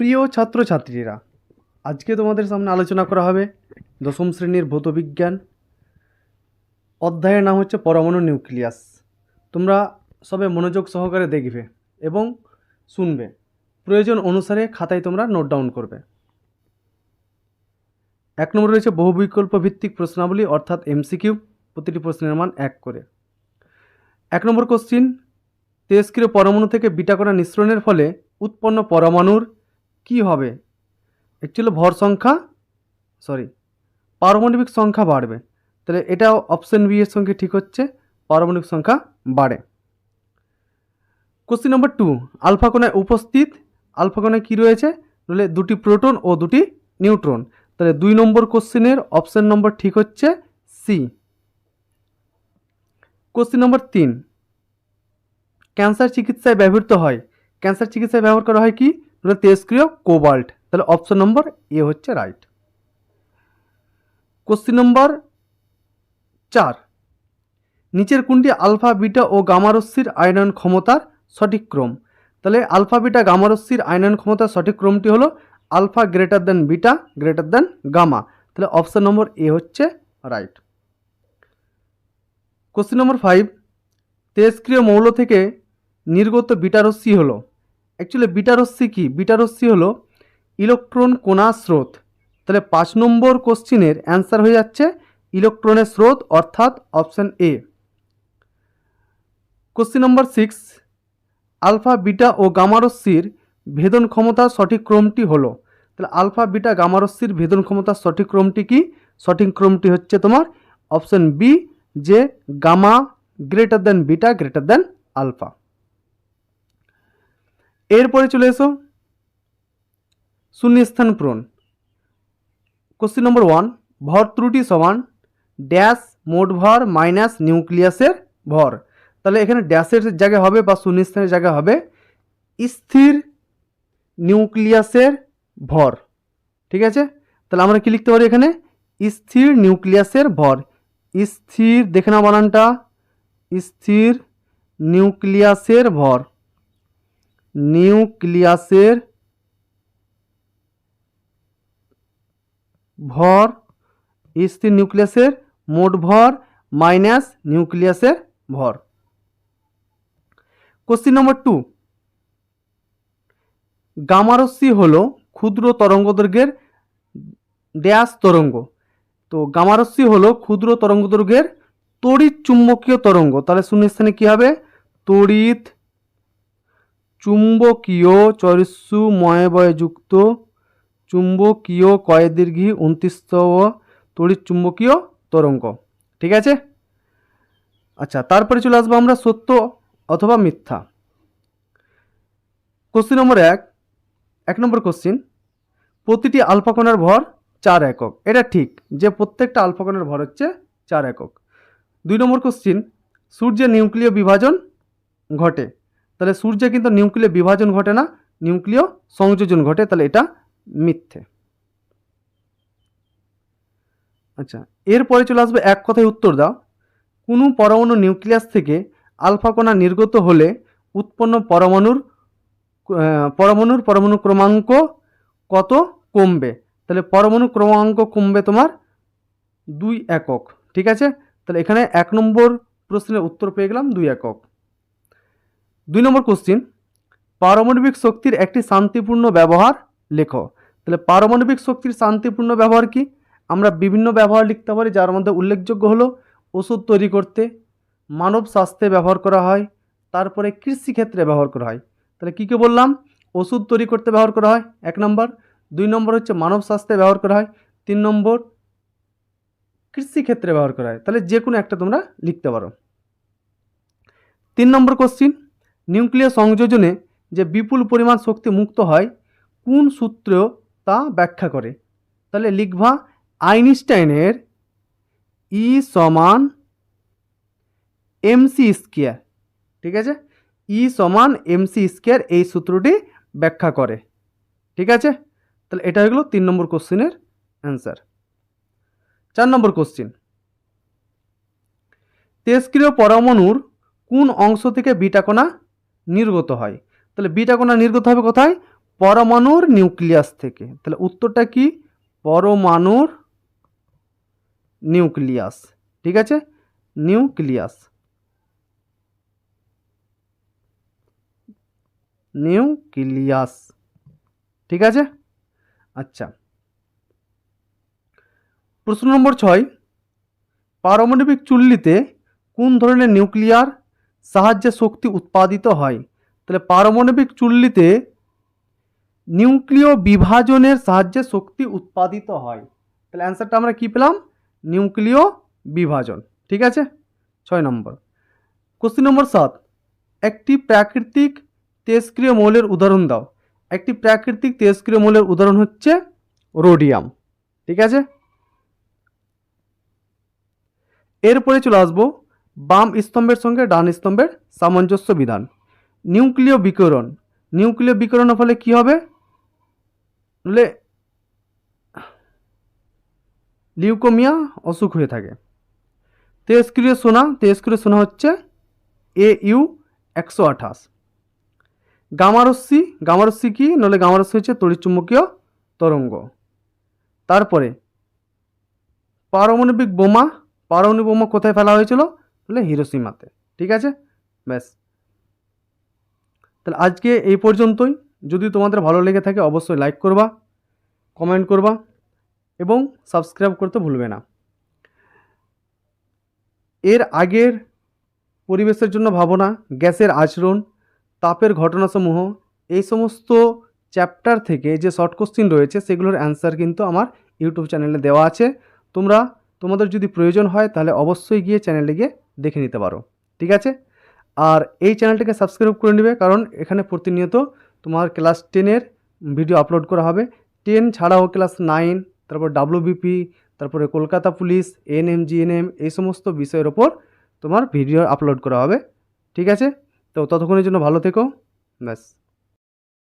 প্রিয় ছাত্রছাত্রীরা, আজকে তোমাদের সামনে আলোচনা করা হবে দশম শ্রেণির ভৌতবিজ্ঞান। অধ্যায়ের নাম হচ্ছে পরমাণু নিউক্লিয়াস। তোমরা সবে মনোযোগ সহকারে দেখবে এবং শুনবে। প্রয়োজন অনুসারে খাতায় তোমরা নোট ডাউন করবে। এক নম্বর রয়েছে বহু বিকল্প ভিত্তিক প্রশ্নাবলী, অর্থাৎ এমসিকিউ প্রতিটি প্রশ্নের মান এক করে। এক নম্বর কোশ্চিন তেজক্রিয় পরমাণু থেকে বিটা কণা নিঃসরণের ফলে উৎপন্ন পরমাণুর কি হবে? অ্যাকচুয়ালি ভর সংখ্যা সরি পারমাণবিক সংখ্যা বাড়বে। তাহলে এটা অপশন বি এর সঙ্গে ঠিক হচ্ছে, পারমাণবিক সংখ্যা বাড়ে। কোশ্চিন নম্বর টু আলফা কোণায় উপস্থিত আলফা কোণায় কী রয়েছে? বলে দুটি প্রোটন ও দুটি নিউট্রন তাহলে দুই নম্বর কোশ্চেনের অপশান নম্বর ঠিক হচ্ছে সি কোশ্চিন নম্বর তিন ক্যান্সার চিকিৎসায় ব্যবহৃত হয়। ক্যান্সার চিকিৎসায় ব্যবহার করা হয় কি? তেজক্রিয় কোবাল্ট। তাহলে অপশন নম্বর এ হচ্ছে রাইট কোশ্চিন নম্বর চার। নিচের কোনটি আলফা বিটা ও গামারস্যির আয়নন ক্ষমতার সঠিক ক্রম? তাহলে আলফা বিটা গামারস্যির আয়নন ক্ষমতার সঠিক ক্রমটি হলো alpha greater than beta greater than gamma তাহলে অপশন নম্বর এ হচ্ছে রাইট কোশ্চিন নম্বর ফাইভ তেজক্রিয় মৌল থেকে নির্গত বিটারস্যি হলো অ্যাকচুয়ালি বিটারস্যি কি? বিটারস্যি হলো ইলেকট্রন কোনা স্রোত। তাহলে পাঁচ নম্বর কোশ্চিনের অ্যান্সার হয়ে যাচ্ছে ইলেকট্রনের স্রোত অর্থাৎ option A question number six alpha beta ও গামারস্যির ভেদন ক্ষমতার সঠিক ক্রমটি হলো। তাহলে আলফা বিটা গামারস্যির ভেদন ক্ষমতার সঠিক ক্রমটি কি? সঠিক ক্রমটি হচ্ছে তোমার অপশন বি যে gamma greater than beta greater than alpha এরপরে চলে এসো। শূন্যস্থান পূরণ। কোশ্চিন নম্বর ওয়ান ভর ত্রুটি সমান ড্যাশ মোট ভর মাইনাস নিউক্লিয়াসের ভর। তাহলে এখানে ড্যাশের জায়গায় হবে বা শূন্যস্থানের জায়গায় হবে স্থির নিউক্লিয়াসের ভর। ঠিক আছে? তাহলে আমরা কি লিখতে পারি এখানে? স্থির নিউক্লিয়াসের ভর। স্থির, দেখে না বানানটা। স্থির নিউক্লিয়াসের ভর। নিউক্লিয়াসের ভর, স্থির নিউক্লিয়াসের মোট ভর মাইনাস নিউক্লিয়াসের ভর। কোশ্চিন নম্বর টু গামারস্যি হল ক্ষুদ্র তরঙ্গদৈর্ঘ্যের ড্যাশ তরঙ্গ। তো গামারস্যি হল ক্ষুদ্র তরঙ্গদৈর্ঘ্যের তড়িৎ চুম্বকীয় তরঙ্গ। তাহলে শূন্যস্থানে কী হবে? তড়িৎ চুম্বকীয় চরিস্যু ময়বয়যুক্ত চুম্বকীয় কয় দীর্ঘি উনত্রিশতম তড়িৎ চুম্বকীয় তরঙ্গ। ঠিক আছে? আচ্ছা তারপরে চলে আসব আমরা সত্য অথবা মিথ্যা। কোশ্চিন নম্বর এক এক নম্বর কোশ্চিন প্রতিটি আলফা কণার ভর চার একক। এটা ঠিক যে প্রত্যেকটা আলফাকণার ভর হচ্ছে চার একক। দুই নম্বর কোশ্চিন সূর্যের নিউক্লিয় বিভাজন ঘটে। তাহলে সূর্যে কিন্তু নিউক্লিয় বিভাজন ঘটে না, নিউক্লিয় সংযোজন ঘটে, তাহলে এটা মিথ্যে। আচ্ছা এরপরে চলে আসবে এক কথায় উত্তর দাও। কোনো পরমাণু নিউক্লিয়াস থেকে আলফা কণা নির্গত হলে উৎপন্ন পরমাণুর পরমাণুর পরমাণু ক্রমাঙ্ক কত কমবে? তাহলে পরমাণু ক্রমাঙ্ক কমবে তোমার দুই একক, ঠিক আছে? তাহলে এখানে এক নম্বর প্রশ্নের উত্তর পেয়ে গেলাম দুই একক। দুই নম্বর কোশ্চিন পারমাণবিক শক্তির একটি শান্তিপূর্ণ ব্যবহার লেখো। তাহলে পারমাণবিক শক্তির শান্তিপূর্ণ ব্যবহার কি? আমরা বিভিন্ন ব্যবহার লিখতে পারি, যার মধ্যে উল্লেখযোগ্য হলো ওষুধ তৈরি করতে, মানব স্বাস্থ্যে ব্যবহার করা হয়, তারপরে কৃষিক্ষেত্রে ব্যবহার করা হয়। তাহলে কী কী বললাম? ওষুধ তৈরি করতে ব্যবহার করা হয়, এক নম্বর। দুই নম্বর হচ্ছে মানব স্বাস্থ্যে ব্যবহার করা হয়, তিন নম্বর কৃষিক্ষেত্রে ব্যবহার করা হয়। তাহলে যে কোনো একটা তোমরা লিখতে পারো। তিন নম্বর কোশ্চিন নিউক্লিয় সংযোজনে যে বিপুল পরিমাণ শক্তি মুক্ত হয়, কোন সূত্র তা ব্যাখ্যা করে? তাহলে লিখবা আইনস্টাইনের ই সমান এমসি স্কোয়ার, ঠিক আছে? ই সমান এমসি স্কোয়ার এই সূত্রটি ব্যাখ্যা করে, ঠিক আছে? তাহলে এটা হয়ে গেলো তিন নম্বর কোশ্চিনের অ্যান্সার। চার নম্বর কোশ্চিন। তেজক্রিয় পরমাণুর কোন অংশ থেকে বিটা কণা নির্গত হয়। তাহলে বিটা কণা নির্গত হবে কোথায়? পরমাণুর নিউক্লিয়াস থেকে। তাহলে উত্তরটা কি? পরমাণুর নিউক্লিয়াস। ঠিক আছে? নিউক্লিয়াস। নিউক্লিয়াস। ঠিক আছে? আচ্ছা। প্রশ্ন নম্বর ছয়। পারমাণবিক চুল্লিতে কোন ধরনের নিউক্লিয়ার সাহায্যে শক্তি উৎপাদিত হয়। তাহলে পারমাণবিক চুল্লিতে নিউক্লিয় বিভাজনের সাহায্যে শক্তি উৎপাদিত হয়। তাহলে অ্যান্সারটা আমরা কি পেলাম? নিউক্লিয় বিভাজন। ঠিক আছে? ছয় নম্বর। কোশ্চিন নম্বর সাত। একটি প্রাকৃতিক তেজক্রিয় মৌলের উদাহরণ দাও। একটি প্রাকৃতিক তেজক্রিয় মৌলের উদাহরণ হচ্ছে রোডিয়াম। ঠিক আছে? এরপরে চলে আসব বাম স্তম্ভের সঙ্গে ডান স্তম্ভের সামঞ্জস্য বিধান। নিউক্লিয় বিকরণ। নিউক্লিয় বিকরণের ফলে কি হবে? লিউকোমিয়া অসুখ হয়ে থাকে। তেজক্রিয় সোনা। তেজক্রিয় সোনা হচ্ছে এ ইউ একশো আঠাশ। গামারস্যি গামারস্যি কি? নলে গামারস্যি হচ্ছে তড়িৎচুম্বকীয় তরঙ্গ। তারপরে পারমাণবিক বোমা। পারমাণবিক বোমা কোথায় ফেলা হয়েছিল? বলে হিরোসীমাতে, ঠিক আছে? ব্যাস। তাহলে আজকে এই পর্যন্তই। যদি তোমাদের ভালো লেগে থাকে অবশ্যই লাইক করবা কমেন্ট করবা এবং সাবস্ক্রাইব করতে ভুলবে না। এর আগের পরিবেশের জন্য ভাবনা, গ্যাসের আচরণ, তাপের ঘটনাসমূহ, এই সমস্ত চ্যাপ্টার থেকে যে শর্ট কোশ্চিন রয়েছে সেগুলোর অ্যান্সার কিন্তু আমার ইউটিউব চ্যানেলে দেওয়া আছে। তোমরা, তোমাদের যদি প্রয়োজন হয় তাহলে অবশ্যই গিয়ে চ্যানেলে গিয়ে দেখে নিতে পারো, ঠিক আছে? আর এই চ্যানেলটিকে সাবস্ক্রাইব করে নেবে, কারণ এখানে প্রতিনিয়ত তোমার ক্লাস টেনের ভিডিও আপলোড করা হবে। টেন ছাড়াও ক্লাস নাইন তারপর ডাব্লিউবিপি তারপরে কলকাতা পুলিশ এনএম জিএনএম এই সমস্ত বিষয়ের ওপর তোমার ভিডিও আপলোড করা হবে, ঠিক আছে? তো ততক্ষণের জন্য ভালো থেকো, ব্যাস।